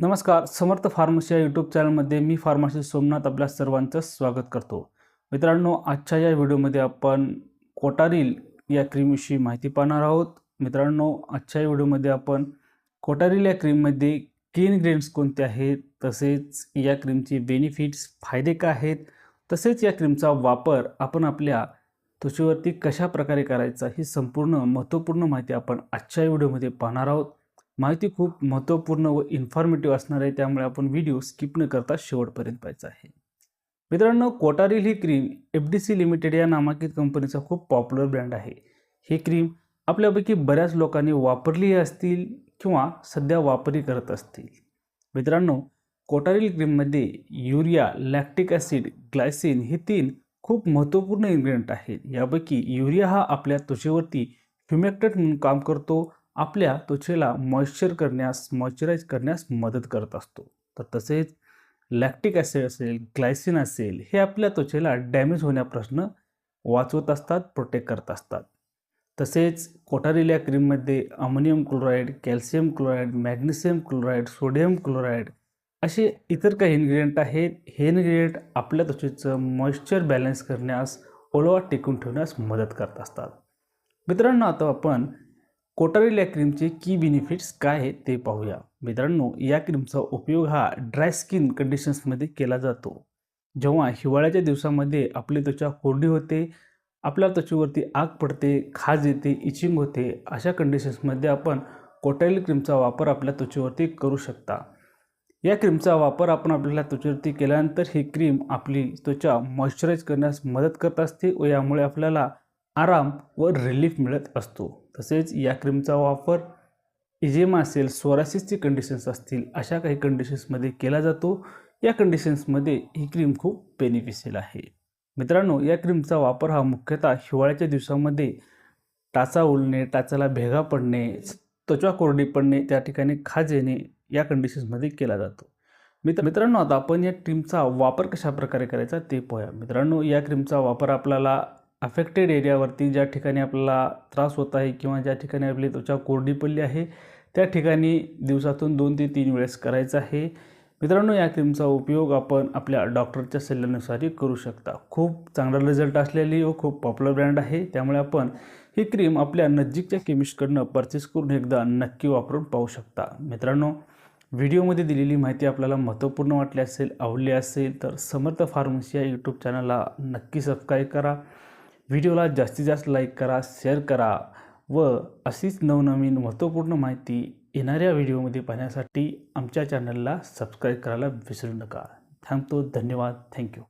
नमस्कार समर्थ फार्मसी या यूट्यूब चॅनलमध्ये मी फार्मसी सोमनाथ आपल्या सर्वांचं स्वागत करतो. मित्रांनो आजच्या या व्हिडिओमध्ये आपण कोटारील या क्रीमविषयी माहिती पाहणार आहोत. मित्रांनो आजच्या या व्हिडिओमध्ये आपण कोटारील या क्रीममध्ये की इन्ग्रेडियंट्स कोणते आहेत तसेच या क्रीमचे बेनिफिट्स फायदे काय आहेत तसेच या क्रीमचा वापर आपण आपल्या त्वचेवरती कशा प्रकारे करायचा ही संपूर्ण महत्त्वपूर्ण माहिती आपण आजच्या व्हिडिओमध्ये पाहणार आहोत. माहिती खूप महत्त्वपूर्ण व इन्फॉर्मेटिव्ह असणार आहे. त्यामुळे आपण व्हिडिओ स्किप न करता शेवटपर्यंत पाहायचा आहे. मित्रांनो कोटारील ही cream F D C limited या नामांकित कंपनीचा खूप पॉप्युलर ब्रँड आहे. ही क्रीम आपल्यापैकी बऱ्याच लोकांनी वापरली असतील किंवा सध्या वापरही करत असतील. मित्रांनो कोटारील क्रीममध्ये युरिया लॅक्टिक ॲसिड ग्लायसिन हे तीन खूप महत्त्वपूर्ण इन्ग्रेडियंट आहेत. यापैकी युरिया हा आपल्या त्वचेवरती फ्युमेक्टट म्हणून काम करतो. आपल्या त्वचेला मॉइश्चर करण्यास मॉइश्चराईज करण्यास मदत करत असतो. तर तसेच लॅक्टिक ॲसिड असेल ग्लायसिन असेल हे आपल्या त्वचेला डॅमेज होण्यापासून वाचवत असतात प्रोटेक्ट करत असतात. तसेच कोटारिल्या क्रीममध्ये ammonium chloride calcium chloride magnesium chloride sodium chloride असे इतर काही इन्ग्रेडियंट आहेत. हे इन्ग्रेडियंट आपल्या त्वचेचं मॉइश्चर बॅलन्स करण्यास ओलावा टिकून ठेवण्यास मदत करत असतात. मित्रांनो आता आपण कोटारील या क्रीमचे की बेनिफिट्स काय आहेत ते पाहूया. मित्रांनो या क्रीमचा उपयोग हा ड्राय स्किन कंडिशन्समध्ये केला जातो. जेव्हा हिवाळ्याच्या दिवसामध्ये आपली त्वचा कोरडी होते आपल्या त्वचेवरती आग पडते खाज येते इचिंग होते अशा कंडिशन्समध्ये आपण कोटारील क्रीमचा वापर आपल्या त्वचेवरती करू शकता. या क्रीमचा वापर आपण आपल्याला त्वचेवरती केल्यानंतर ही क्रीम आपली त्वचा मॉइश्चराईज करण्यास मदत करत असते व यामुळे आपल्याला आराम व रिलीफ मिळत असतो. तसेच या क्रीमचा वापर इजेमा असेल सोरासिसची कंडिशन्स असतील अशा काही कंडिशन्समध्ये केला जातो. या कंडिशन्समध्ये ही क्रीम खूप बेनिफिशियल आहे. मित्रांनो या क्रीमचा वापर हा मुख्यतः हिवाळ्याच्या दिवसामध्ये टाचा उलणे टाचाला भेगा पडणे त्वचा कोरडी पडणे त्या ठिकाणी खाज येणे या कंडिशन्समध्ये केला जातो. मित्र मित्रांनो आता आपण या क्रीमचा वापर कशा प्रकारे करायचा ते पाहूया. मित्रांनो या क्रीमचा वापर आपल्याला अफेक्टेड एरियावरती ज्या ठिकाणी आपल्याला त्रास होत आहे किंवा ज्या ठिकाणी आपली त्वचा कोरडी पडली आहे त्या ठिकाणी दिवसातून दोन ते तीन वेळेस करायचं आहे. मित्रांनो या क्रीमचा उपयोग आपण आपल्या डॉक्टरच्या सल्ल्यानुसारही करू शकता. खूप चांगला रिझल्ट असलेली व खूप पॉप्युलर ब्रँड आहे. त्यामुळे आपण ही क्रीम आपल्या नजीकच्या केमिस्टकडनं परचेस करून एकदा नक्की वापरून पाहू शकता. मित्रांनो व्हिडिओमध्ये दिलेली माहिती आपल्याला महत्त्वपूर्ण वाटली असेल आवडली असेल तर समर्थ फार्मसी या यूट्यूब चॅनलला नक्की सबस्क्राईब करा. व्हिडिओला जास्तीत जास्त लाईक करा शेअर करा व अशीच नवनवीन महत्त्वपूर्ण माहिती येणाऱ्या व्हिडिओमध्ये पाहण्यासाठी आमच्या चॅनलला सबस्क्राईब करायला विसरू नका. थांबतो. धन्यवाद. थँक्यू.